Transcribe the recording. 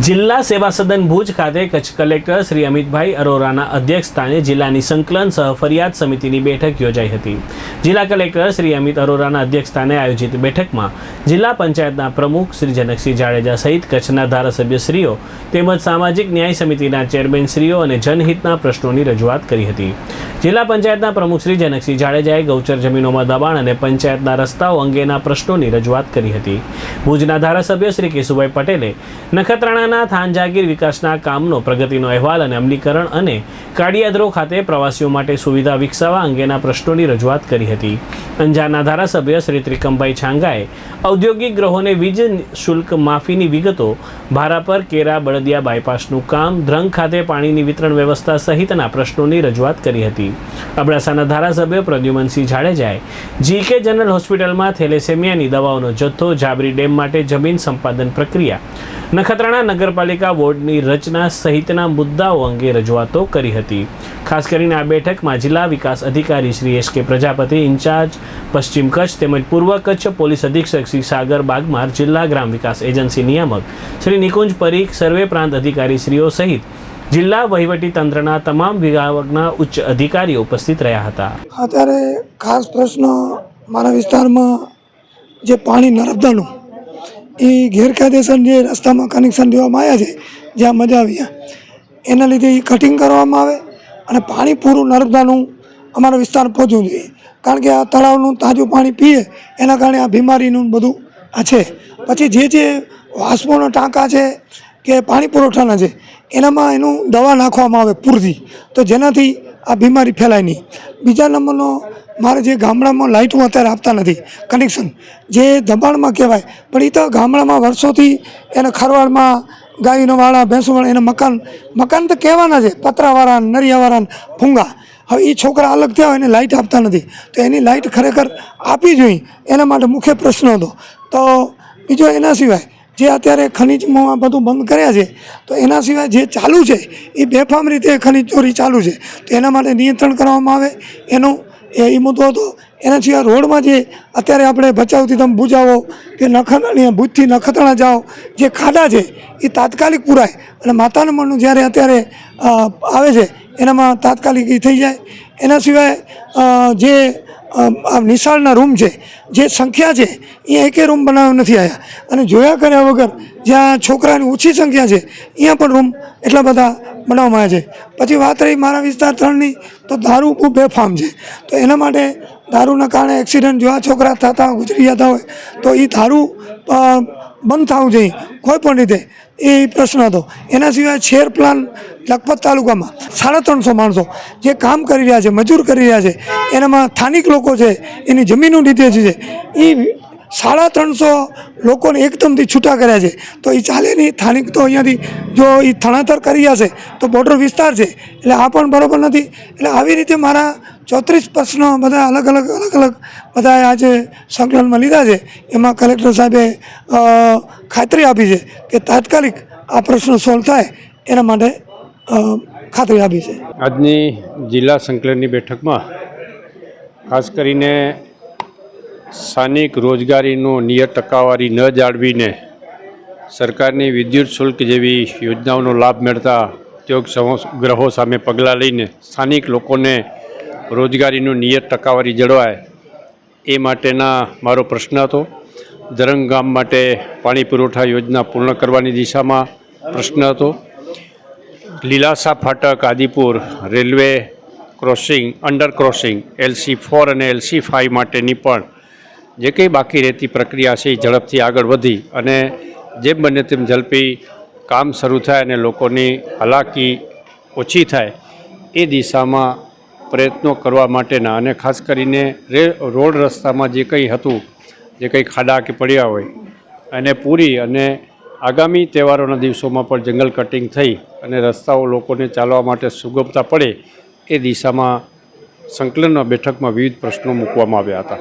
જિલ્લા સેવા સદન ભુજ ખાતે કચ્છ કલેક્ટર શ્રી અમિતભાઈ અરોરાના અધ્યક્ષસ્થાને જિલ્લાની સંકલન સહ ફરિયાદ સમિતિની બેઠક યોજાઈ હતી. જિલ્લા કલેક્ટર શ્રી અમિત અરોરાના અધ્યક્ષસ્થાને આયોજિત બેઠકમાં જિલ્લા પંચાયતના પ્રમુખ શ્રી જનકસિંહ જાડેજા સહિત કચ્છના ધારાસભ્યશ્રીઓ તેમજ સામાજિક ન્યાય સમિતિના ચેરમેનશ્રીઓ અને જનહિતના પ્રશ્નોની રજૂઆત કરી હતી. જિલ્લા પંચાયતના પ્રમુખ શ્રી જનકસિંહ જાડેજાએ ગૌચર જમીનોમાં દબાણ અને પંચાયતના રસ્તાઓ અંગેના પ્રશ્નોની રજૂઆત કરી હતી. ભુજના ધારાસભ્ય શ્રી કેશુભાઈ પટેલે નખત્રાણાના થાનજાગીર વિકાસના કામનો પ્રગતિનો અહેવાલ અને અમલીકરણ અને કાડિયાદરો ખાતે પ્રવાસીઓ માટે સુવિધા વિકસાવવા અંગેના પ્રશ્નોની રજૂઆત કરી હતી. અંજારના ધારાસભ્ય શ્રી ત્રિકમભાઈ છાંગાએ ઔદ્યોગિક ગ્રહોને વીજ શુલ્ક માફીની વિગતો ભારાપર કેરા બળદિયા બાયપાસનું કામ, ધ્રંગ ખાતે પાણીની વિતરણ વ્યવસ્થા સહિતના પ્રશ્નોની રજૂઆત કરી હતી. અબડાસાના ધારાસભ્ય પ્રદ્યુમનસિંહ જાડેજાએ જીકે જનરલ હોસ્પિટલમાં થેલેસેમિયાની દવાઓનો જથ્થો જાબરી ડેમ માટે જમીન સંપાદન પ્રક્રિયા, નખત્રાણા નગરપાલિકા બોર્ડની રચના સહિતના મુદ્દાઓ અંગે રજૂઆતો કરી હતી. ખાસ કરીને આ બેઠકમાં જિલ્લા વિકાસ અધિકારી શ્રી એસ કે પ્રજાપતિ, ઇન્ચાર્જ પશ્ચિમ કચ્છ તેમજ પૂર્વ કચ્છ પોલીસ અધિક્ષક શ્રી સાગર બાગમાર, જિલ્લા ગ્રામ વિકાસ એજન્સી નિયામક શ્રી નિકુંજ પરીખ, સર્વે પ્રાંત અધિકારીશ્રીઓ સહિત જિલ્લા વહીવટી તંત્રના તમામ વિભાગના ઉચ્ચ અધિકારીઓ ઉપસ્થિત રહ્યા હતા. અત્યારે ખાસ પ્રશ્ન મારા વિસ્તારમાં જે પાણી નર્મદાનું એ ગેરકાયદેસર જે રસ્તામાં કનેક્શન દેવામાં આવ્યા છે, જ્યાં મજા આવ્યા એના લીધે એ કટિંગ કરવામાં આવે અને પાણી પૂરું નર્મદાનું અમારા વિસ્તાર પહોંચવું જોઈએ. કારણ કે આ તળાવનું તાજું પાણી પીએ, એના કારણે આ બીમારીનું બધું આ છે. પછી જે જે વાસ્પોના ટાંકા છે કે પાણી પુરવઠાના છે, એનામાં એનું દવા નાખવામાં આવે પૂરતી તો જેનાથી આ બીમારી ફેલાય નહીં. બીજા નંબરનો મારે જે ગામડામાં લાઇટો અત્યારે આપતા નથી કનેક્શન જે દબાણમાં કહેવાય, પણ એ તો ગામડામાં વર્ષોથી એને ખરવાડમાં, ગાયનો વાળા ભેંસોવાળા એના મકાન મકાન તો કહેવાના છે, પતરાવાળા નરિયાવાળા ભૂંગા. હવે એ છોકરા અલગ થયા હોય, એને લાઇટ આપતા નથી. તો એની લાઇટ ખરેખર આપવી જોઈએ, એના માટે મુખ્ય પ્રશ્ન હતો. તો બીજો એના સિવાય, જે અત્યારે ખનિજમાં આ બધું બંધ કર્યા છે, તો એના સિવાય જે ચાલુ છે, એ બેફામ રીતે ખનિજ ચોરી ચાલુ છે. તો એના માટે નિયંત્રણ કરવામાં આવે, એનું એ મુદ્દો હતો. એના સિવાય રોડમાં જે અત્યારે આપણે ભચાઉથી તમે ભૂજાવો કે નખત્રાણી ભૂજથી નખત્રાણા જાઓ, જે ખાડા છે એ તાત્કાલિક પૂરાય. અને માતાનું મનનું જ્યારે અત્યારે આવે છે, એનામાં તાત્કાલિક એ થઈ જાય. એના સિવાય જે નિશાળના રૂમ છે, જે સંખ્યા છે અહીંયા એકે રૂમ બનાવ્યા નથી આવ્યા અને જોયા કર્યા વગર જ્યાં છોકરાની ઓછી સંખ્યા છે અહીંયા પણ રૂમ એટલા બધા બનાવવામાં આવ્યા છે. પછી વાત રહી મારા વિસ્તાર ત્રણની, તો દારૂ બહુ બેફામ છે. તો એના માટે દારૂના કારણે એક્સિડન્ટ જેવા છોકરા થતા ગુજરી જતા હોય, તો એ દારૂ બંધ થવું જોઈએ. કોઈ પણ રીતે. એ પ્રશ્ન હતો. એના સિવાય શેર પ્લાન લખપત તાલુકામાં સાડા ત્રણસો માણસો જે કામ કરી રહ્યા છે, મજૂર કરી રહ્યા છે, એનામાં સ્થાનિક લોકો છે, એની જમીનો લીધે છે. એ સાડા ત્રણસો લોકોને એકદમથી છૂટા કર્યા છે. તો એ ચાલે નહીં, સ્થાનિક તો અહીંયાથી જો એ સ્થળાંતર કરી જશે તો બોર્ડર વિસ્તાર છે, એટલે આ પણ બરાબર નથી. એટલે આવી રીતે મારા ચોત્રીસ પ્રશ્નો બધા અલગ અલગ અલગ અલગ બધા આજે સંકલનમાં લીધા છે. એમાં કલેક્ટર સાહેબે ખાતરી આપી છે કે તાત્કાલિક આ પ્રશ્નો સોલ્વ થાય, એના માટે ખાતરી આપી છે. આજની જિલ્લા સંકલનની બેઠકમાં ખાસ કરીને સ્થાનિક રોજગારીનો નિયત ટકાવારી ન જાળવીને સરકારની વિદ્યુત શુલ્ક જેવી યોજનાઓનો લાભ મેળતા ઉદ્યોગ ગ્રહો સામે પગલાં લઈને સ્થાનિક લોકોને રોજગારીનું નિયત ટકાવારી જળવાય એ માટેના મારો પ્રશ્ન હતો. દરંગ ગામ માટે પાણી પુરવઠા યોજના પૂર્ણ કરવાની દિશામાં પ્રશ્ન હતો. લીલાસા ફાટક, Adipur railway crossing, under crossing, LC four અને એલસી ફાઇવ માટેની પણ જે કંઈ બાકી રહેતી પ્રક્રિયા છે એ ઝડપથી આગળ વધી અને જેમ બને તેમ ઝડપી કામ શરૂ થાય અને લોકોની હાલાકી ઓછી થાય, એ દિશામાં પ્રયત્નો કરવા માટેના અને ખાસ કરીને રોડ રસ્તામાં જે કંઈ હતું, જે કંઈ ખાડા કે પડ્યા હોય, એને પૂરી અને આગામી તહેવારોના દિવસોમાં પણ જંગલ કટિંગ થઈ અને રસ્તાઓ લોકોને ચાલવા માટે સુગમતા પડે, એ દિશામાં સંકલન બેઠકમાં વિવિધ પ્રશ્નો મૂકવામાં આવ્યા હતા.